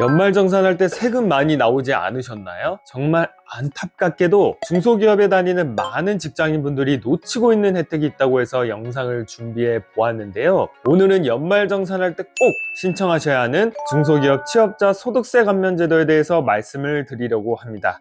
연말정산할 때 세금 많이 나오지 않으셨나요? 정말 안타깝게도 중소기업에 다니는 많은 직장인분들이 놓치고 있는 혜택이 있다고 해서 영상을 준비해 보았는데요. 오늘은 연말정산할 때 꼭 신청하셔야 하는 중소기업 취업자 소득세 감면 제도에 대해서 말씀을 드리려고 합니다.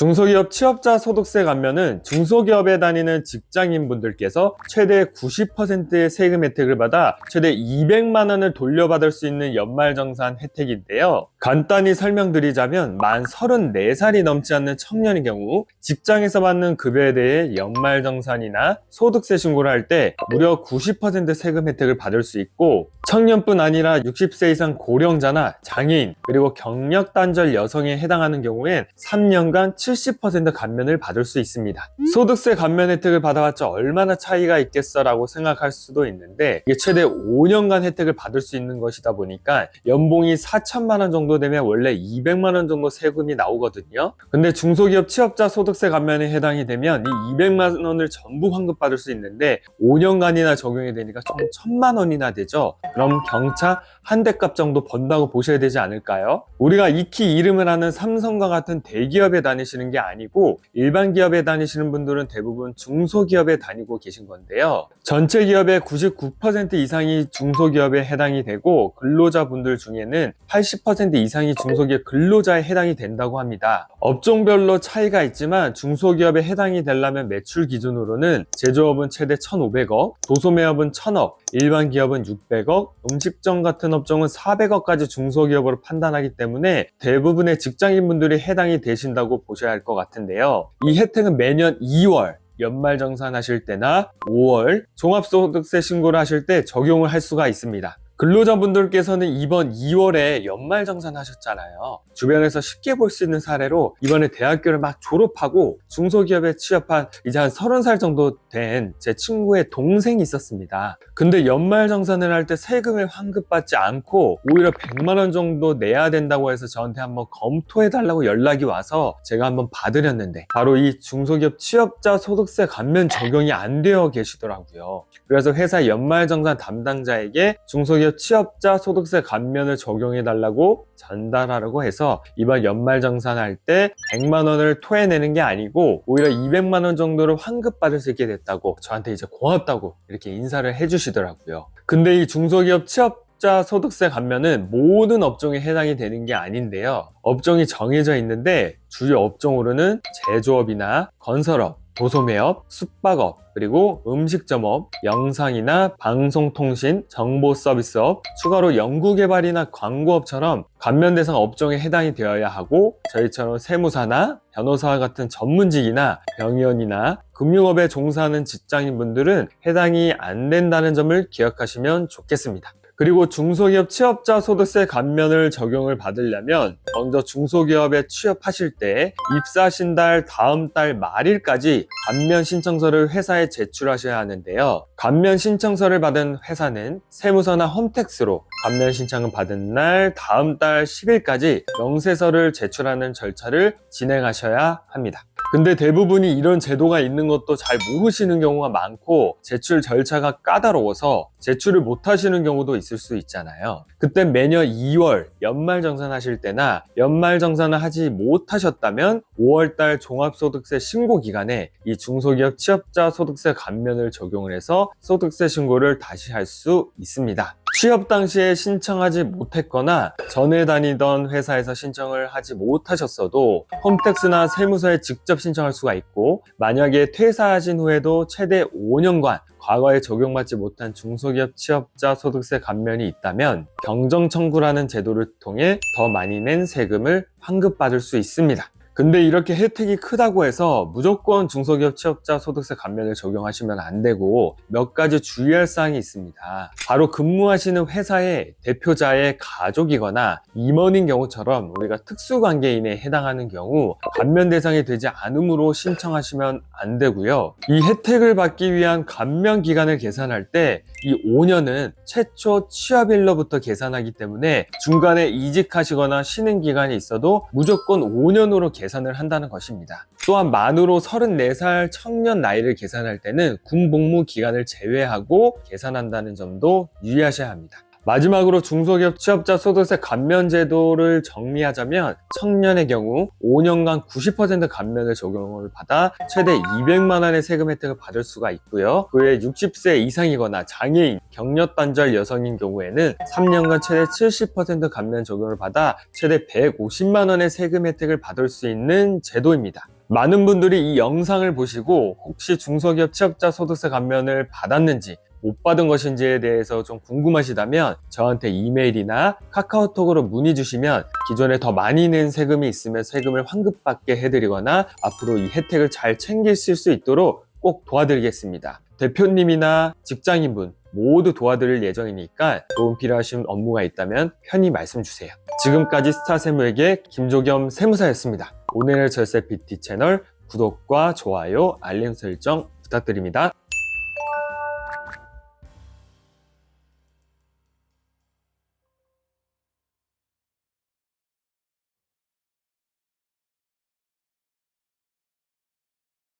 중소기업 취업자 소득세 감면은 중소기업에 다니는 직장인분들께서 최대 90%의 세금 혜택을 받아 최대 200만 원을 돌려받을 수 있는 연말정산 혜택인데요. 간단히 설명드리자면 만 34살이 넘지 않는 청년의 경우 직장에서 받는 급여에 대해 연말정산이나 소득세 신고를 할 때 무려 90% 세금 혜택을 받을 수 있고 청년뿐 아니라 60세 이상 고령자나 장애인 그리고 경력 단절 여성에 해당하는 경우엔 3년간 70% 감면을 받을 수 있습니다. 소득세 감면 혜택을 받아봤자 얼마나 차이가 있겠어라고 생각할 수도 있는데 이게 최대 5년간 혜택을 받을 수 있는 것이다 보니까 연봉이 4천만 원 정도 되면 원래 200만 원 정도 세금이 나오거든요. 근데 중소기업 취업자 소득세 감면에 해당이 되면 이 200만 원을 전부 환급받을 수 있는데 5년간이나 적용이 되니까 총 1000만 원이나 되죠. 그럼 경차 한 대값 정도 번다고 보셔야 되지 않을까요? 우리가 익히 이름을 하는 삼성과 같은 대기업에 다니시는 게 아니고 일반 기업에 다니시는 분들은 대부분 중소기업에 다니고 계신 건데요. 전체 기업의 99% 이상이 중소기업에 해당이 되고 근로자분들 중에는 80% 이상이 중소기업 근로자에 해당이 된다고 합니다. 업종별로 차이가 있지만 중소기업에 해당이 되려면 매출 기준으로는 제조업은 최대 1,500억, 도소매업은 1,000억, 일반 기업은 600억, 음식점 같은 업종은 400억까지 중소기업으로 판단하기 때문에 대부분의 직장인분들이 해당이 되신다고 보셔야 할 것 같은데요. 이 혜택은 매년 2월 연말정산 하실 때나 5월 종합소득세 신고를 하실 때 적용을 할 수가 있습니다. 근로자분들께서는 이번 2월에 연말정산 하셨잖아요. 주변에서 쉽게 볼 수 있는 사례로 이번에 대학교를 막 졸업하고 중소기업에 취업한 이제 한 30살 정도 된 제 친구의 동생이 있었습니다. 근데 연말정산을 할 때 세금을 환급받지 않고 오히려 100만 원 정도 내야 된다고 해서 저한테 한번 검토해 달라고 연락이 와서 제가 한번 봐드렸는데 바로 이 중소기업 취업자 소득세 감면 적용이 안 되어 계시더라고요. 그래서 회사 연말정산 담당자에게 중소기업 취업자 소득세 감면을 적용해 달라고 전달하라고 해서 이번 연말정산할 때 100만 원을 토해내는 게 아니고 오히려 200만 원 정도를 환급받을 수 있게 됐다고 저한테 이제 고맙다고 이렇게 인사를 해주시더라고요. 근데 이 중소기업 취업 자 소득세 감면은 모든 업종에 해당이 되는 게 아닌데요. 업종이 정해져 있는데 주요 업종으로는 제조업이나 건설업, 도소매업, 숙박업, 그리고 음식점업, 영상이나 방송통신, 정보서비스업, 추가로 연구개발이나 광고업처럼 감면 대상 업종에 해당이 되어야 하고 저희처럼 세무사나 변호사와 같은 전문직이나 병의원이나 금융업에 종사하는 직장인분들은 해당이 안 된다는 점을 기억하시면 좋겠습니다. 그리고 중소기업 취업자 소득세 감면을 적용을 받으려면 먼저 중소기업에 취업하실 때 입사하신 달 다음 달 말일까지 감면 신청서를 회사에 제출하셔야 하는데요. 감면 신청서를 받은 회사는 세무서나 홈택스로 감면 신청을 받은 날 다음 달 10일까지 명세서를 제출하는 절차를 진행하셔야 합니다. 근데 대부분이 이런 제도가 있는 것도 잘 모르시는 경우가 많고 제출 절차가 까다로워서 제출을 못 하시는 경우도 있을 수 있잖아요. 그때 매년 2월 연말정산 하실 때나 연말정산을 하지 못하셨다면 5월달 종합소득세 신고 기간에 이 중소기업 취업자 소득세 감면을 적용을 해서 소득세 신고를 다시 할 수 있습니다. 취업 당시에 신청하지 못했거나 전에 다니던 회사에서 신청을 하지 못하셨어도 홈택스나 세무서에 직접 신청할 수가 있고 만약에 퇴사하신 후에도 최대 5년간 과거에 적용받지 못한 중소기업 취업자 소득세 감면이 있다면 경정 청구라는 제도를 통해 더 많이 낸 세금을 환급받을 수 있습니다. 근데 이렇게 혜택이 크다고 해서 무조건 중소기업 취업자 소득세 감면을 적용하시면 안 되고 몇 가지 주의할 사항이 있습니다. 바로 근무하시는 회사의 대표자의 가족이거나 임원인 경우처럼 우리가 특수관계인에 해당하는 경우 감면 대상이 되지 않으므로 신청하시면 안 되고요. 이 혜택을 받기 위한 감면 기간을 계산할 때 이 5년은 최초 취업일로부터 계산하기 때문에 중간에 이직하시거나 쉬는 기간이 있어도 무조건 5년으로 계산 을 한다는 것입니다. 또한 만으로 34살 청년 나이를 계산할 때는 군 복무 기간을 제외하고 계산한다는 점도 유의하셔야 합니다. 마지막으로 중소기업 취업자 소득세 감면 제도를 정리하자면 청년의 경우 5년간 90% 감면을 적용을 받아 최대 200만 원의 세금 혜택을 받을 수가 있고요. 그에 60세 이상이거나 장애인, 경력 단절 여성인 경우에는 3년간 최대 70% 감면 적용을 받아 최대 150만 원의 세금 혜택을 받을 수 있는 제도입니다. 많은 분들이 이 영상을 보시고 혹시 중소기업 취업자 소득세 감면을 받았는지 못 받은 것인지에 대해서 좀 궁금하시다면 저한테 이메일이나 카카오톡으로 문의 주시면 기존에 더 많이 낸 세금이 있으면 세금을 환급받게 해드리거나 앞으로 이 혜택을 잘 챙기실 수 있도록 꼭 도와드리겠습니다. 대표님이나 직장인분 모두 도와드릴 예정이니까 도움 필요하신 업무가 있다면 편히 말씀 주세요. 지금까지 스타세무에게 김조겸 세무사였습니다. 오늘의 절세 PT 채널 구독과 좋아요, 알림 설정 부탁드립니다.